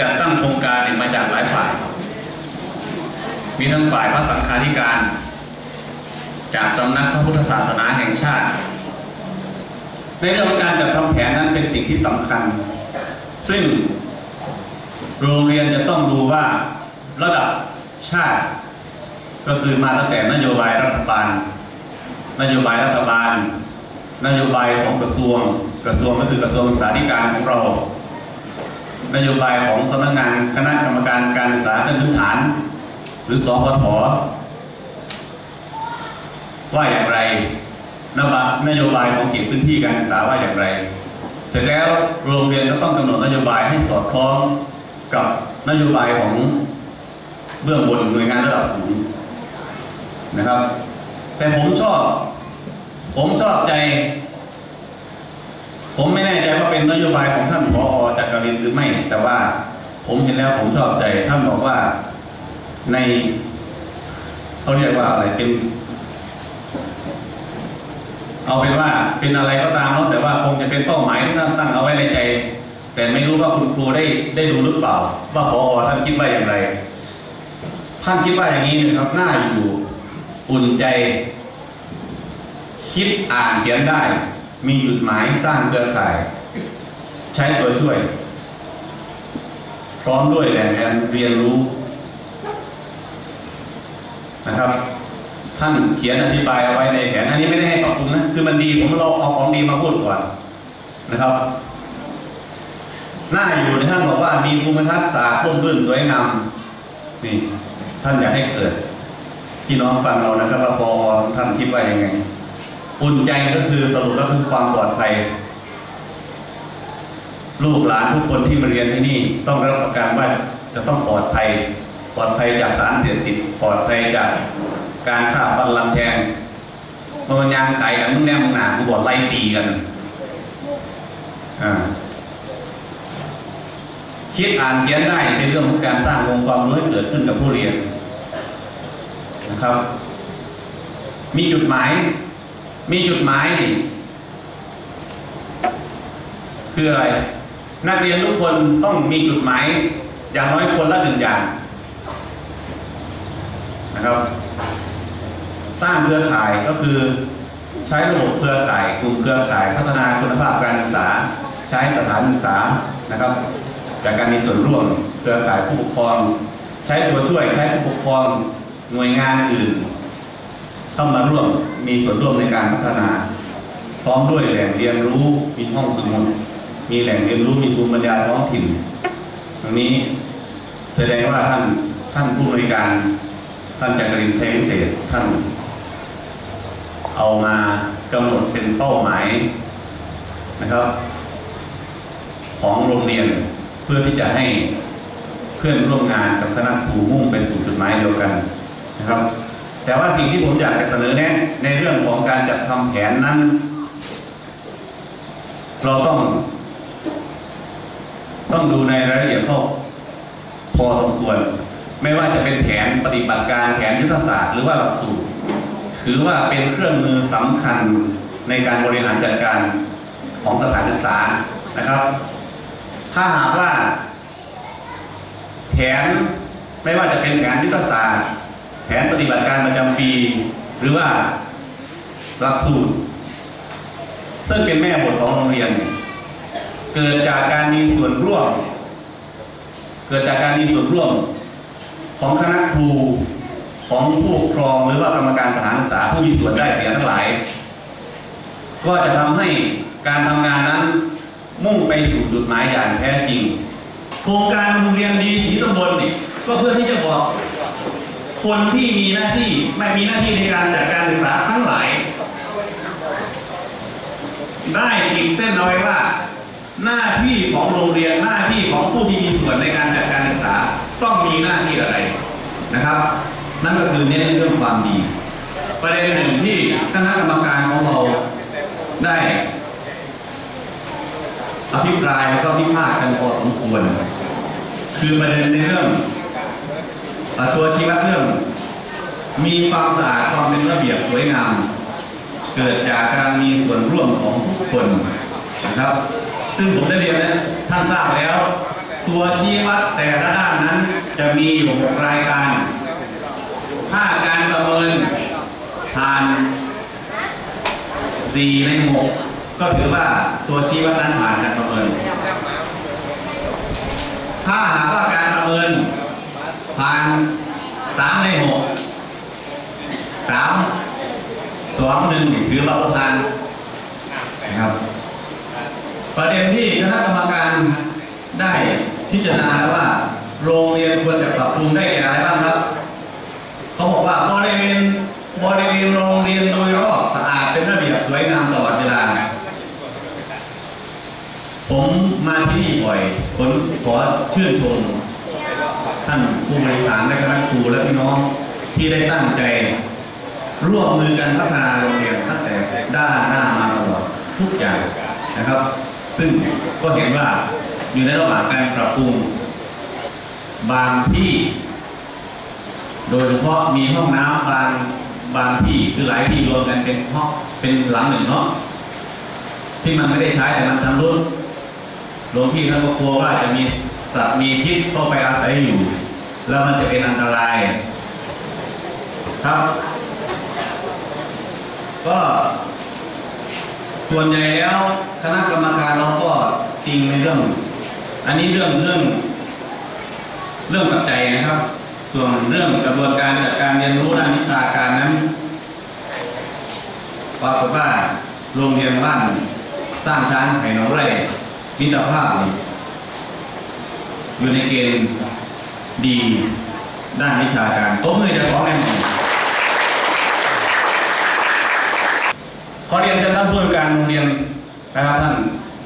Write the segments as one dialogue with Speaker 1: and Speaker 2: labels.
Speaker 1: จัดตั้งโครงการเนี่ยมาจากหลายฝ่าย มีทั้งฝ่ายพระสังฆาธิการ จากสำนักพระพุทธศาสนาแห่งชาติ ในเรื่องของการจัดทำแผนนั้นเป็นสิ่งที่สำคัญ ซึ่งโรงเรียนจะต้องดูว่าระดับชาติ ก็คือมาตั้งแต่นโยบายรัฐบาล นโยบายรัฐบาล นโยบายของกระทรวง กระทรวงก็คือกระทรวงศึกษาธิการของเรา นโยบายของสำนักงานคณะกรรมการการศึกษาขั้นพื้นฐาน หรือสพทว่าอย่างไรนบนโยบายของเขตพื้นที่การศึกษาว่าอย่างไร เสร็จแล้วโรงเรียนก็ต้องกำหนดนโยบายให้สอดคล้องกับนโยบายของเบื้องบนหน่วยงานระดับสูงนะครับ แต่ผมชอบ ผมชอบใจ ผมไม่แน่ใจว่าเป็นนโยบายของท่านพอจักรินหรือไม่ แต่ว่าผมเห็นแล้วผมชอบใจท่านบอกว่าในเขาเรียกว่าอะไรเป็น เอาเป็นว่าเป็นอะไรก็ตามเนาะแต่ว่าคงจะเป็นเป้าหมายที่ท่านตั้งเอาไว้ในใจ แต่ไม่รู้ว่าคุณครูได้ได้ดูหรือเปล่า ว่าพอท่านคิดว่าอย่างไร ท่านคิดว่าอย่างนี้นะครับน่าอยู่อุ่นใจ คิดอ่านเขียนได้ มีจุดหมายสร้างเครือข่าย ใช้ตัวช่วย พร้อมด้วยแหล่งเรียนรู้นะครับ ท่านเขียนอธิบายเอาไว้ในแผนอันนี้ไม่ได้ให้ปรับปรุงนะคือมันดีผมเราเอาของดีมาพูดก่อนนะครับ หน้าอยู่ในท่านบอกว่ามีภูมิทัศน์ศาสตร์ร่มรื่นสวยงามนี่ท่านอยากให้เกิดพี่น้องฟังเรานะครับว่าพอท่านคิดว่ายังไง อุ่นใจก็คือสรุปก็คือความปลอดภัย ลูกหลานทุกคนที่มาเรียนที่นี่ต้องรับประกันว่าจะต้องปลอดภัย ปลอดภัยจากสารเสพติดปลอดภัยจากการฆ่าฟันลำแทงมันยางไก่กันมึงแน่มึงหนากูบอกไล่ตีกันอ่าคิดอ่านเขียนได้เป็นเรื่องของการสร้างองค์ความรู้ให้เกิดขึ้นกับผู้เรียนนะครับ มีจุดหมาย มีจุดหมายนี่คืออะไร นักเรียนทุกคนต้องมีจุดหมาย อย่างน้อยคนละหนึ่งอย่างนะครับ สร้างเครือข่ายก็คือ ใช้ระบบเครือข่ายกลุ่มเครือข่าย พัฒนาคุณภาพการศึกษา ใช้สถานศึกษานะครับจากการมีส่วนร่วมเครือข่ายผู้ปกครอง ใช้ตัวช่วยใช้ผู้ปกครองหน่วยงานอื่น เข้ามาร่วมมีส่วนร่วมในการพัฒนา พร้อมด้วยแหล่งเรียนรู้มีห้องสมุดมีแหล่งเรียนรู้มีภูมิปัญญาท้องถิ่นตรงนี้แสดงว่าท่านท่านผู้บริการท่านจักรินเทงเศษท่าน เอามากำหนดเป็นเป้าหมายนะครับ ของโรงเรียนเพื่อที่จะให้เพื่อนร่วมงานกับคณะครูมุ่งไปสู่จุดหมายเดียวกันนะครับ แต่ว่าสิ่งที่ผมอยากจะเสนอแนะในเรื่องของการจัดทำแผนนั้น เราต้อง ต้องดูในรายละเอียดเข้าพอสมควร ไม่ว่าจะเป็นแผนปฏิบัติการแผนยุทธศาสตร์หรือว่าหลักสูตรถือว่าเป็นเครื่องมือสำคัญในการบริหารจัดการของสถานศึกษานะครับ ถ้าหากว่า แผนไม่ว่าจะเป็นแผนยุทธศาสตร์ นปฏิบัติการประจำปี หรือว่าหลักสูตร ซึ่งเป็นแม่บทของโรงเรียน เกิดจากการมีส่วนร่วม เกิดจากการมีส่วนร่วม ของคณะครูของผู้ปกครองหรือว่ากรรมการสถานศึกษาผู้มีส่วนได้เสียทั้งหลาย ก็จะทำให้การทำงานนั้นมุ่งไปสู่จุดหมายอย่างแท้จริง โครงการโรงเรียนดีสีตำบลนี่ก็เพื่อที่จะบอก คนที่มีหน้าที่ไม่มีหน้าที่ในการจัดการศึกษาทั้งหลาย ได้ขีดเส้นเอาไว้ว่า หน้าที่ของโรงเรียนหน้าที่ของผู้ที่มีส่วนในการจัดการศึกษาต้องมีหน้าที่อะไรนะครับ นั่นก็คือเน้นเรื่องความดี ประเด็นหนึ่งที่คณะกรรมการของเราได้อภิปรายแล้วก็พิพาทกันพอสมควร คือประเด็นในเรื่อง ตัวชีวัดเรื่อง มีความสะอาดความเป็นระเบียบสวยงาม เกิดจากการมีส่วนร่วมของทุกคนนะครับ ซึ่งผมได้เรียนแล้วท่านทราบแล้ว ตัวชี้วัดแต่ละด้านนั้นจะมีอยู่หกรายการ ถ้าการประเมินผ่าน4ใน6ก็ถือว่าตัวชี้วัดนั้นผ่านการประเมิน ถ้าหากว่าการประเมิน ผ่าน3ใน6 3 2 1ถือว่าผ่านนะครับ ประเด็นที่คณะกรรมการได้พิจารณาวว่า โรงเรียนควรจะปรับปรุงได้แก่อะไรบ้างครับเขาบอกว่าบริเวณบริเวณโรงเรียนโดยรอบสะอาดเป็นระเบียบสวยงามตลอดเวลา ผมมาที่นี่บ่อยผมขอชื่นชม ท่านผู้บริหารและคณะครูและพี่น้องที่ได้ตั้งใจ ร่วมมือกันพัฒนาโรงเรียนตั้งแต่ด้านหน้ามาตลอดทุกอย่างนะครับ ซึ่งก็เห็นว่าอยู่ในระหว่างการปรับปรุง บางที่ โดยเฉพาะมีห้องน้ำบางบางที่คือหลายที่รวมกันเป็นห้องเป็นหลังหนึ่งเนาะที่มันไม่ได้ใช้แต่มันทำรุดหลวงพี่ท่านก็กลัวว่าจะมี สัตว์มีพิษเข้าไปอาศัยอยู่ แล้วมันจะเป็นอันตรายครับ ก็ส่วนใหญ่แล้วคณะกรรมการเราก็จริงในเรื่อง อันนี้เรื่องเรื่องเรื่องปัจจัยนะครับ ส่วนเรื่องกระบวนการจัดการเรียนรู้ด้านวิชาการนั้นปรากฏว่าโรงเรียนบ้านสร้างช้างไห่หนองไร่มิตรภาพ อยู่ในเกณฑ์ดีด้านวิชาการตบมือจะขอแม่นอยขอเรียนเชิญท่านผู้ว่าการโรงเรียนนะครับท่าน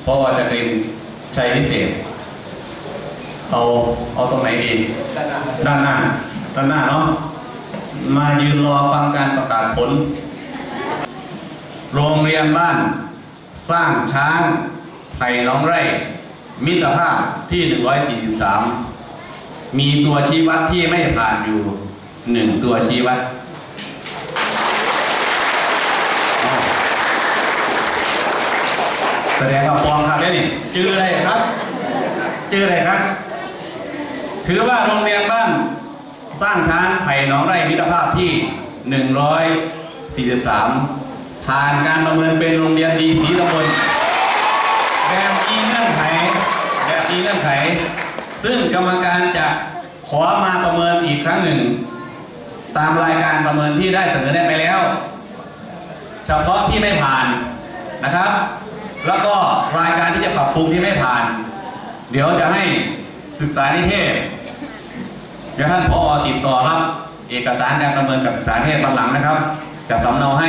Speaker 1: พอจะเป็นชัยพิเศษ เอาเอาตรงไหนดี ด้านหน้า ด้านหน้าเนาะมายืนรอฟังการประกาศผล โรงเรียนบ้าน สร้างช้างไผ่น้องไร่ มิตรภาพที่ 143 มีตัวชี้วัดที่ไม่ผ่านอยู่หนึ่งตัวชี้วัด แสดงว่าปลอมครับเนี่ยนี่จื้ออะไรครับจืออะไรครับ ถือว่าโรงเรียนบ้านสร้างช้างไผ่หนองไร่มิตรภาพที่ 143 ผ่านการประเมินเป็นโรงเรียนดีสีตำบลแบบมีเงื่อนไข มีเงื่อนไข ซึ่งกรรมการจะขอมาประเมินอีกครั้งหนึ่ง ตามรายการประเมินที่ได้เสนอแนะไปแล้ว เฉพาะที่ไม่ผ่านนะครับ แล้วก็รายการที่จะปรับปรุงที่ไม่ผ่าน เดี๋ยวจะให้ศึกษานิเทศเดี๋ยวท่านพอติดต่อรับ เอกสารการประเมินกับศึกษาเทศวันหลังนะครับจะสำเนาให้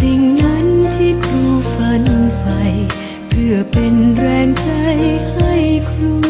Speaker 2: สิ่งนั้นที่ครูฝันใฝ่เพื่อเป็นแรงใจให้ครู